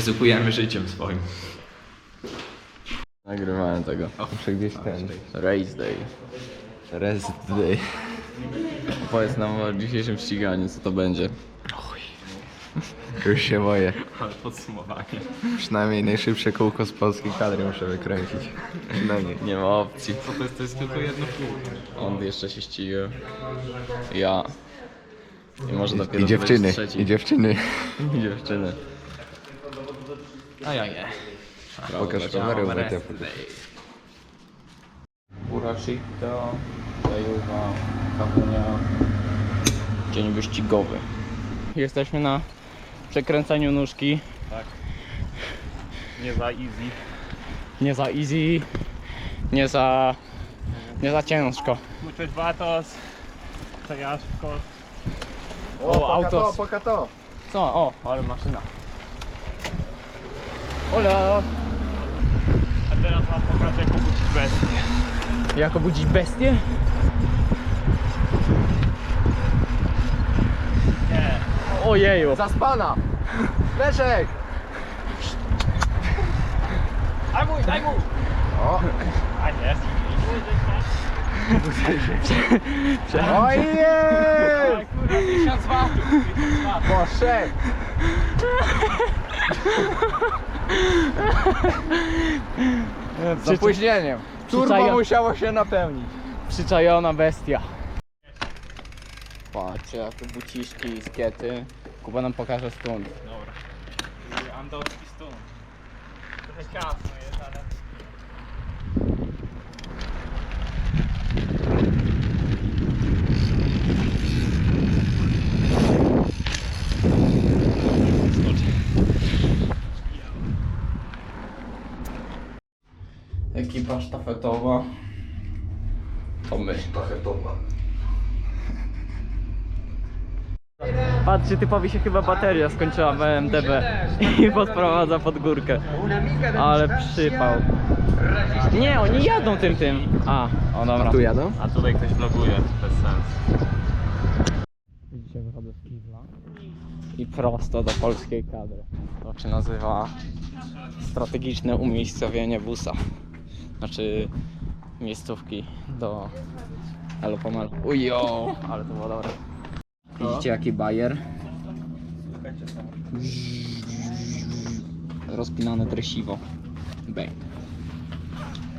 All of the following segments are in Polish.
Ryzykujemy życiem swoim. Nagrywałem tego. Muszę gdzieś ten. Race Day. Rest Day. Powiedz nam o dzisiejszym ściganiu, co to będzie. Już się boję. Ale podsumowanie. Przynajmniej najszybsze kółko z polskiej kadry muszę wykręcić. Przynajmniej. Nie ma opcji. Co to jest? To jest tylko jedno kółko. On jeszcze się ściga. Ja. I może dopiero I dziewczyny, i dziewczyny. I dziewczyny. A ja nie. Pokaż kamerę, bo ja Urashito, Zajuwa, Kahunia. Dzień wyścigowy. Jesteśmy na przekręcaniu nóżki. Nie za easy. Nie za easy, nie za, nie za ciężko. Muchos vatos, ciężko. O, autos. poka to. Co? O, ale maszyna. Hola! A teraz wam pokażę jak obudzić bestię. Jak obudzić bestię? Nie. Ojeju! Zaspana! Leszek! Daj mój, daj mój! O! A nie. Ojej! Oj, kurwa, 1000 watów. 1000 watów. Poszedł! Z opóźnieniem. Turbo Przyczaja- musiało się napełnić. Przyczajona bestia. Patrzcie, jak tu buciszki i skiety. Kuba nam pokaże stąd. Dobra. I Andowski stun. Trochę ciasno jest, ale... Ekipa sztafetowa. To my. Sztafetowa. Patrzcie, typowi się chyba bateria skończyła w MDB i podprowadza pod górkę. Ale przypał. Nie, oni jadą tym tym. A, o dobra. Tu jadą? A tutaj ktoś vloguje, bez sensu. Dzisiaj wychodzę z Kiwla i prosto do polskiej kadry. To się nazywa strategiczne umiejscowienie busa. Znaczy miejscówki do Elopomelu. Ujo, ale to było dobre. Widzicie jaki bajer? Rozpinane dresiwo. Bang.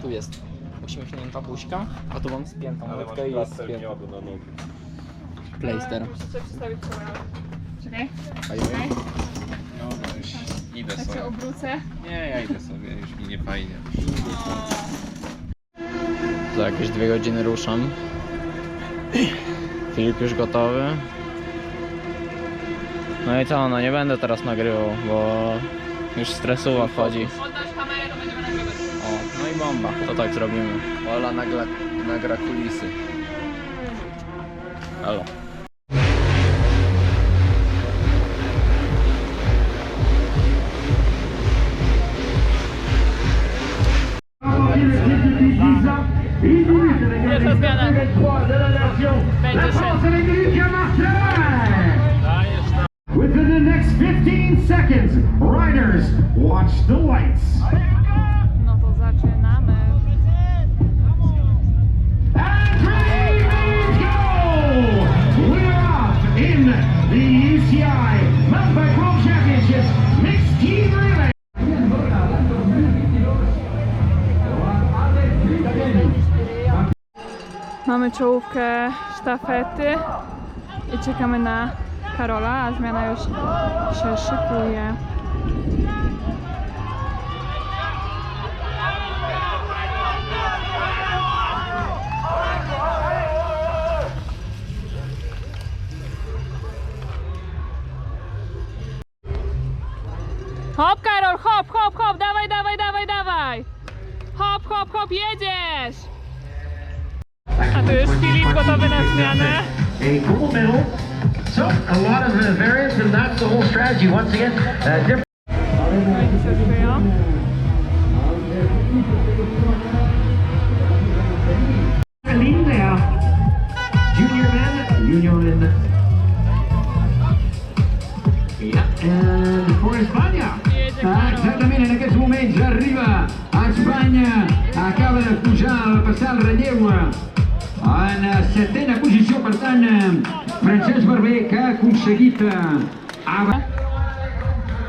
Tu jest uśmiechnięta buźka, a tu mam spiętą łydkę i jest spięta. Playster. Muszę przedstawić kamerę. Czekaj, Fajnie. Idę tak się sobie. obrócę. Nie, ja idę sobie, już mi nie fajnie. Za jakieś dwie godziny ruszam. Filip już gotowy. No i co, no nie będę teraz nagrywał, bo już stresuwa wchodzi. O, no i bomba. To tak zrobimy. Ola nagra, nagra kulisy. Halo. Mamy czołówkę sztafety i czekamy na Karola, a zmiana już się szykuje. Hop Karol, hop, hop, hop, dawaj, dawaj, dawaj, dawaj! Hop, hop, hop, jedziesz! tu już Filip gotowy na zmianę. So, a lot of uh, variants, and that's the whole strategy. Once again, uh, different. Junior man, junior man. Yeah, and for Espanya. Exactament, en aquests moments arriba a Espanya, acaba de pujar, passar el eh? En eh, setena posició, per tant, Francesc Barber que ha aconseguit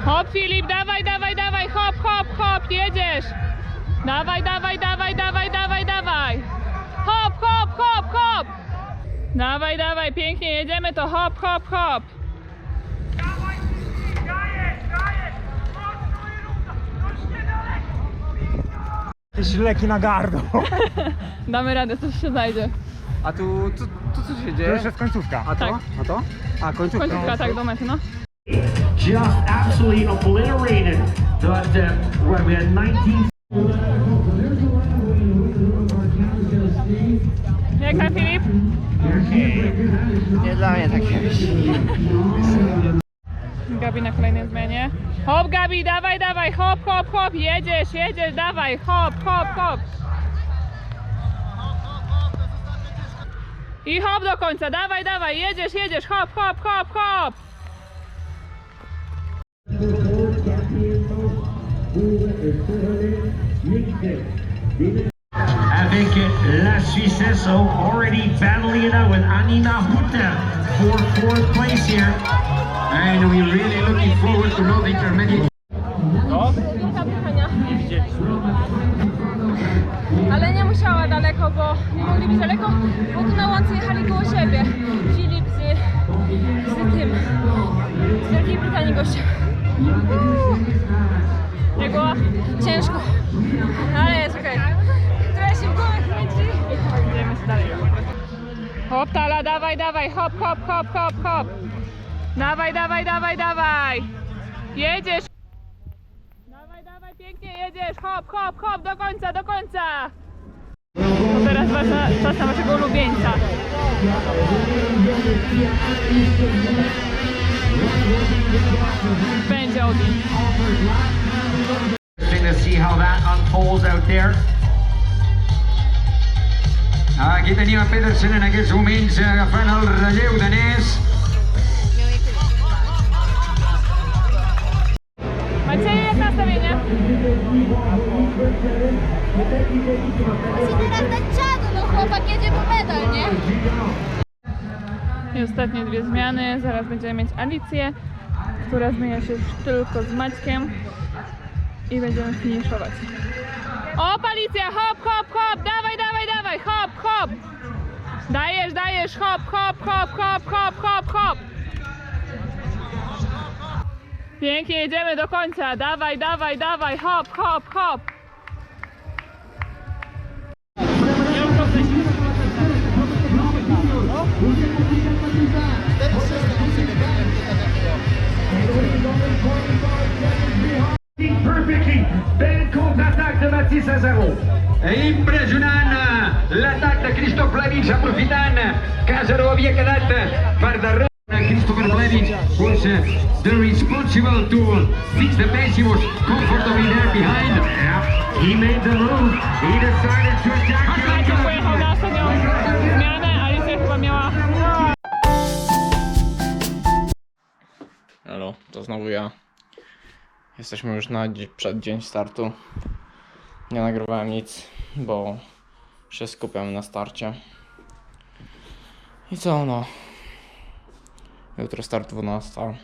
Hop Filip, dawaj, dawaj, dawaj, hop, hop, hop, jedziesz. Dawaj, dawaj, dawaj, dawaj, dawaj, dawaj. Hop, hop, hop, hop. Dawaj, dawaj, pięknie jedziemy, to hop, hop, hop. Jakieś leki na gardło. Damy radę, coś się znajdzie. A tu, tu, tu co się To dzieje? już jest końcówka. A to? Tak. A to? A końcówka. Końcówka, tak, do mety, no. just absolutely obliterated. But uh, what we had 19 Jak tam Filip? Nie dla mnie takie Gabi na kolejnej zmianie. Hop Gabi, dawaj, dawaj, hop, hop, hop, jedziesz, jedziesz, dawaj, hop, hop, hop. I hop do końca, dawaj, dawaj, jedziesz, jedziesz, hop, hop, hop, hop. avec la so already battling it out with Anina Huta for fourth place here. And we're really looking forward to know the intermediate. Daleko, bo nie mogli być daleko, bo tu na łące jechali koło siebie. Filip z, z tym, z Wielkiej Brytanii gościem. Nie było? Ciężko, ale jest okej. Trochę się w głowę kręci. Idziemy dalej. Hop tala, dawaj, dawaj, hop, hop, hop, hop, hop. Dawaj, dawaj, dawaj, dawaj. Jedziesz. Dawaj, dawaj, pięknie jedziesz. Hop, hop, hop, do końca, do końca. To teraz wasza, czas na waszego ulubieńca. Będzie ogień. Interesting to see how that unfolds out there. Aquí tenim a Pedersen en aquests moments eh, agafant el relleu danès. Macie jak nastawienie? Musimy teraz dać czadu, no chłopak jedzie po medal, nie? I ostatnie dwie zmiany. Zaraz będziemy mieć Alicję, która zmienia się już tylko z Maćkiem. I będziemy finiszować. O, Alicja, hop, hop, hop, dawaj, dawaj, dawaj, hop, hop. Dajesz, dajesz, hop, hop, hop, hop, hop, hop, hop. Pięknie, jedziemy do końca. Dawaj, dawaj, dawaj, hop, hop, hop. Impressionant l'atac de Christophe Blevins aprofitant zero havia quedat per darrere. Christopher Blevins was uh, the responsible to fix the pace. He was comfortably there behind. He made the move. He decided to attack. Maciek pojechał na ostatnią zmianę, Alicja chyba miała Halo, to znowu ja. Jesteśmy już na dzi- przed dzień startu. Nie nagrywałem nic, bo się skupiam na starcie. I co no? Jutro start 12.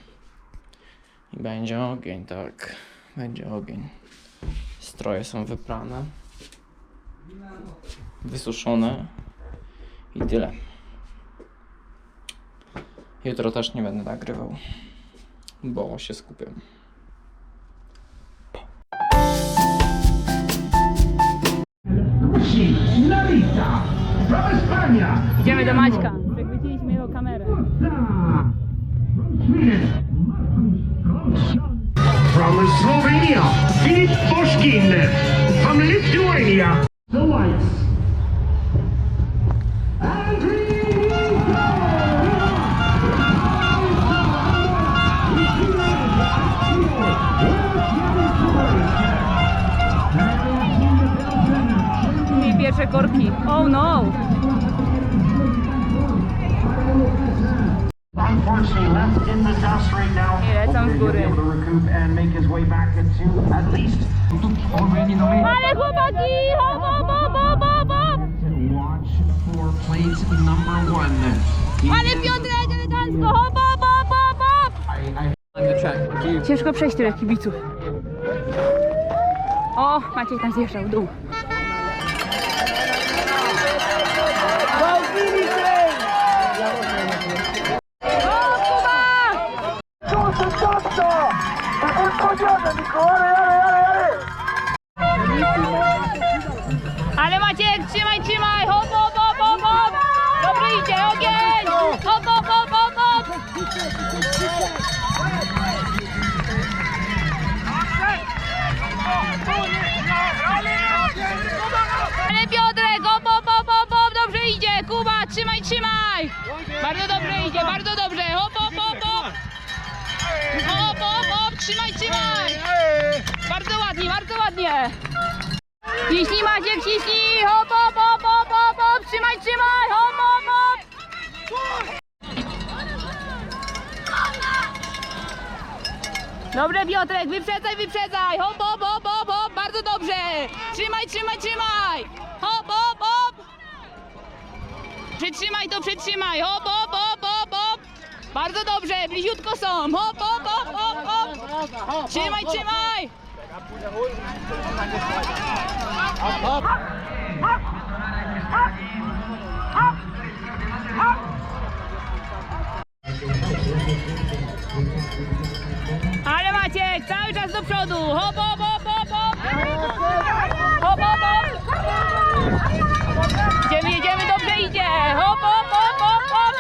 I będzie ogień, tak. Będzie ogień. Stroje są wyprane. Wysuszone. I tyle. Jutro też nie będę nagrywał bo się skupiam. Idziemy do Maćka. Przechwyciliśmy jego kamerę. From Slovenia, Filip Boškin. From Lithuania, the go! I pierwsze korki. Oh no! unfortunately. Lecą z góry. Ale chłopaki! Hop, hop, hop, hop, hop, hop. Ale Piotrek elegancko! Hop, hop, hop, hop, hop! Ciężko przejść tyle kibiców. O, Maciej tam zjeżdżał w dół. Wow, Hoca, hadi. Trzymaj, trzymaj! Bardzo ładnie, bardzo ładnie! Ciśnij Maciek, ciśnij! Hop, hop, hop, hop, hop, hop! Trzymaj, trzymaj! Hop, hop, hop! Dobrze Piotrek, wyprzedzaj, wyprzedzaj! Hop, hop, hop, hop, hop! Bardzo dobrze! Trzymaj, trzymaj, trzymaj! Hop, hop, hop! Przytrzymaj to, przytrzymaj! Hop, hop, hop, hop, hop! Bardzo dobrze, bliziutko są! Hop, hop, hop! Trzymaj, trzymaj! Ale Maciek, cały czas do przodu! Hop, hop, hop, hop, hop! Hop, hop, hop! Idziemy, jedziemy, dobrze idzie! Hop, hop, hop, hop, hop!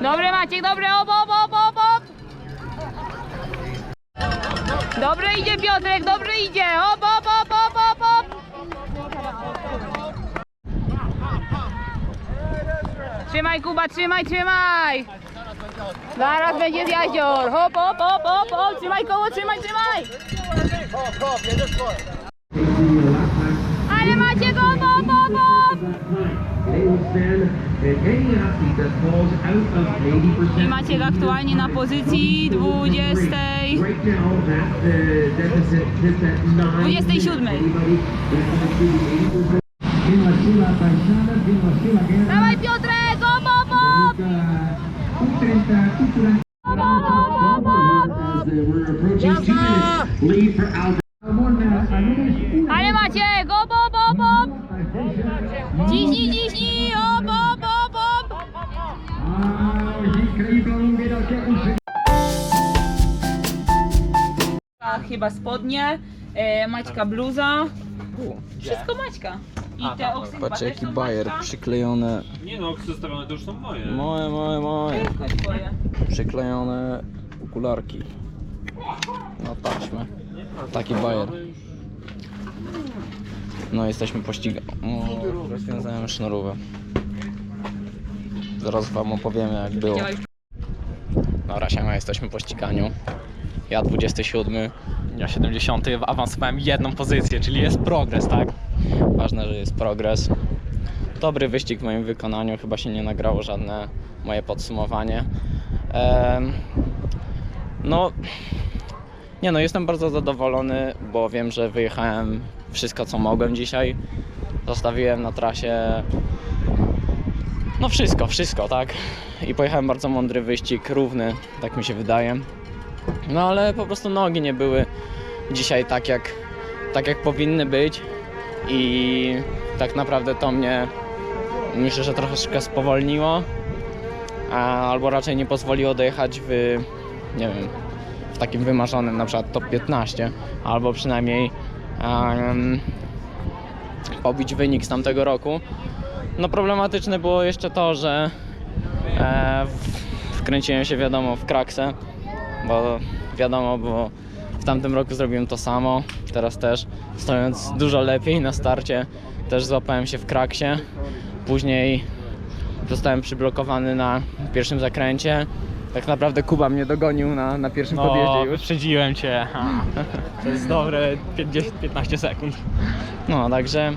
Dobre Maciek, dobre, hop, hop, hop, hop, hop! Dobrze idzie Piotrek, dobrze idzie! Hop, hop, hop, hop, hop, hop! Trzymaj Kuba, trzymaj, trzymaj! Zaraz będzie zjazior! Hop, hop, hop, hop, hop! Trzymaj koło, trzymaj, trzymaj! Ale macie go, now, that uh, deficit sits at nine. 27. Anybody that's going to 80%. Vem la Sila Paixana, vem la Sila Guerra. Dawaj Piotrek, hop, hop, hop! Um 30 cultural. Hop, hop, hop, Chyba spodnie, e, Maćka bluza. Wszystko Maćka. I te oksy Patrz chyba jaki bajer przyklejone. Nie no, zostawione to już są moje. Moje, moje, moje. Przyklejone okularki. Na taśmę. Taki bajer. No jesteśmy pościgani. Rozwiązałem sznurówę. Zaraz wam opowiemy jak było. Dobra, siema, jesteśmy po ściganiu. Ja 27, ja 70, awansowałem jedną pozycję, czyli jest progres, tak? Ważne, że jest progres. Dobry wyścig w moim wykonaniu, chyba się nie nagrało żadne moje podsumowanie. Em, no, nie no, jestem bardzo zadowolony, bo wiem, że wyjechałem wszystko co mogłem dzisiaj. Zostawiłem na trasie no wszystko, wszystko, tak? I pojechałem bardzo mądry wyścig, równy, tak mi się wydaje. No ale po prostu nogi nie były dzisiaj tak jak, tak jak powinny być i tak naprawdę to mnie myślę, że troszeczkę spowolniło, a, albo raczej nie pozwoliło dojechać w, nie wiem, w takim wymarzonym na przykład top 15, albo przynajmniej em, pobić wynik z tamtego roku. No problematyczne było jeszcze to, że e, wkręciłem się wiadomo w kraksę, bo wiadomo, bo w tamtym roku zrobiłem to samo, teraz też stojąc dużo lepiej na starcie też złapałem się w kraksie, później zostałem przyblokowany na pierwszym zakręcie, tak naprawdę Kuba mnie dogonił na, na pierwszym No, podjeździe już. wyprzedziłem cię. Ha. To jest dobre 50-15 sekund. No, także.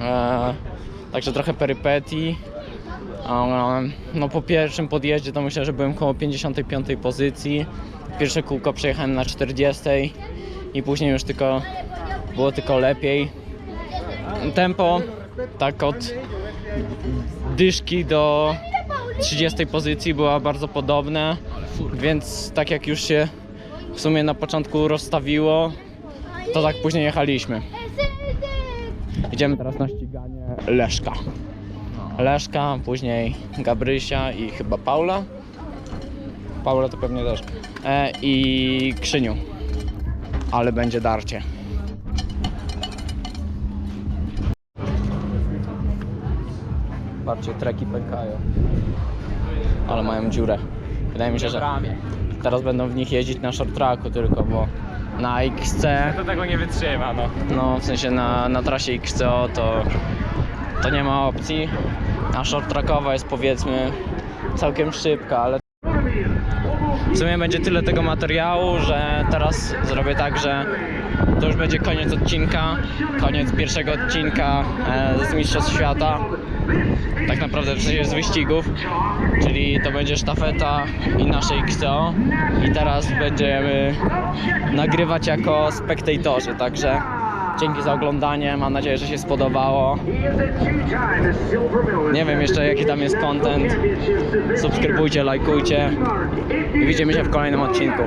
E, także trochę perypetii. No po pierwszym podjeździe to myślę, że byłem koło 55 pozycji. Pierwsze kółko przejechałem na 40 i później już tylko było tylko lepiej. Tempo tak od dyszki do 30 pozycji była bardzo podobne, więc tak jak już się w sumie na początku rozstawiło, to tak później jechaliśmy. Idziemy teraz na Leszka. Leszka, później Gabrysia i chyba Paula. Paula to pewnie też. E, I Krzyniu. Ale będzie darcie. Patrzcie, treki pękają. Ale mają dziurę. Wydaje mi się, że teraz będą w nich jeździć na short tracku tylko, bo na XC, To tego nie wytrzyma, no. no w sensie na, na trasie XCO to, to nie ma opcji. A short trackowa jest powiedzmy całkiem szybka, ale w sumie będzie tyle tego materiału, że teraz zrobię tak, że to już będzie koniec odcinka, koniec pierwszego odcinka e, z Mistrzostw Świata, tak naprawdę sensie z wyścigów, czyli to będzie sztafeta i nasze XCO i teraz będziemy nagrywać jako spektatorzy, także dzięki za oglądanie, mam nadzieję, że się spodobało. Nie wiem jeszcze jaki tam jest content, subskrybujcie, lajkujcie i widzimy się w kolejnym odcinku.